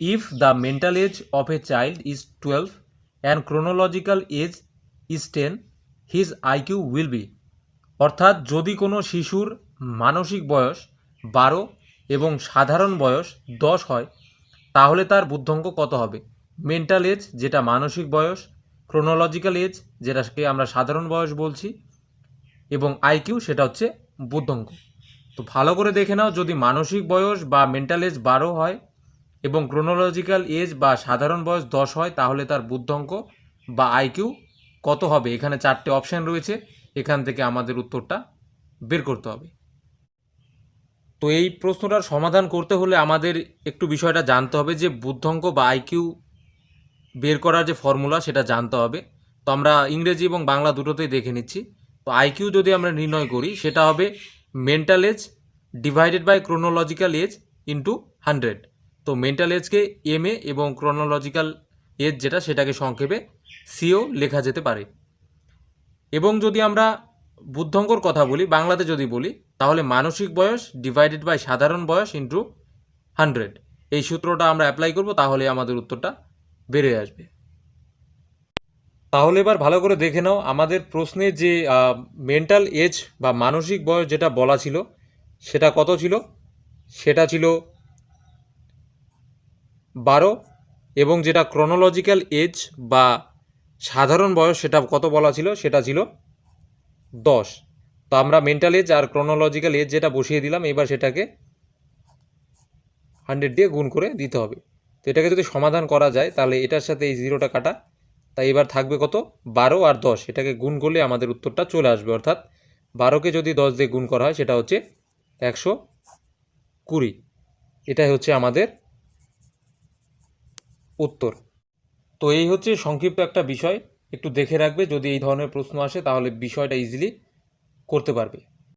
If the mental age of a child is twelve and chronological age is ten his IQ will be অর্থাৎ যদি কোনো শিশুর মানসিক বয়স বারো এবং সাধারণ বয়স দশ হয়, তাহলে তার বুদ্ধাঙ্ক কত হবে? মেন্টাল এজ যেটা মানসিক বয়স ক্রোনোলজিক্যাল এজ যেটাকে আমরা সাধারণ বয়স বলছি, এবং আইকিউ সেটা হচ্ছে বুদ্ধাঙ্ক তো ভালো করে দেখে নাও, যদি মানসিক বয়স বা মেন্টাল এজ বারো হয় এবং ক্রোনোলজিক্যাল এজ বা সাধারণ বয়স দশ হয়, তাহলে তার বুদ্ধঙ্ক বা আইকিউ কত হবে? এখানে চারটে অপশান রয়েছে। এখান থেকে আমাদের উত্তরটা বের করতে হবে। তো এই প্রশ্নটার সমাধান করতে হলে আমাদের একটু বিষয়টা জানতে হবে যে বুদ্ধাঙ্ক বা আইকিউ বের করার যে ফর্মুলা সেটা জানতে হবে। তো আমরা ইংরেজি এবং বাংলা দুটোতেই দেখে নিচ্ছি। তো আইকিউ যদি আমরা নির্ণয় করি, সেটা হবে mental age divided by chronological age into hundred তো মেন্টাল এজকে এম এ এবং ক্রোনোলজিক্যাল এজ যেটা সেটাকে সংক্ষেপে সিও লেখা যেতে পারে। এবং যদি আমরা বুদ্ধঙ্কর কথা বলি, বাংলাতে যদি বলি, তাহলে মানসিক বয়স ডিভাইডেড বাই সাধারণ বয়স ইন্টু হান্ড্রেড এই সূত্রটা আমরা অ্যাপ্লাই করব, তাহলে আমাদের উত্তরটা বেড়ে আসবে। তাহলে এবার ভালো করে দেখে নাও, আমাদের প্রশ্নে যে মেন্টাল এজ বা মানসিক বয়স যেটা বলা ছিল, সেটা কত ছিল? সেটা ছিল বারো এবং যেটা ক্রোনোলজিক্যাল এজ বা সাধারণ বয়স সেটা কত বলা ছিল? সেটা ছিল দশ। তো আমরা মেন্টাল এজ আর ক্রোনোলজিক্যাল এজ যেটা বসিয়ে দিলাম, এবার সেটাকে হান্ড্রেড দিয়ে গুণ করে দিতে হবে। তো এটাকে যদি সমাধান করা যায়, তাহলে এটার সাথে এই জিরোটা কাটা। তাই এবার থাকবে কত? বারো আর দশ। এটাকে গুণ করলে আমাদের উত্তরটা চলে আসবে। অর্থাৎ বারোকে যদি দশ দিয়ে গুণ করা হয়, সেটা হচ্ছে একশো কুড়ি। এটাই হচ্ছে আমাদের উত্তর। তো এই হচ্ছে সংক্ষিপ্ত একটা বিষয়। একটু দেখে রাখবে, যদি এই ধরনের প্রশ্ন আসে তাহলে বিষয়টা ইজিলি করতে পারবে।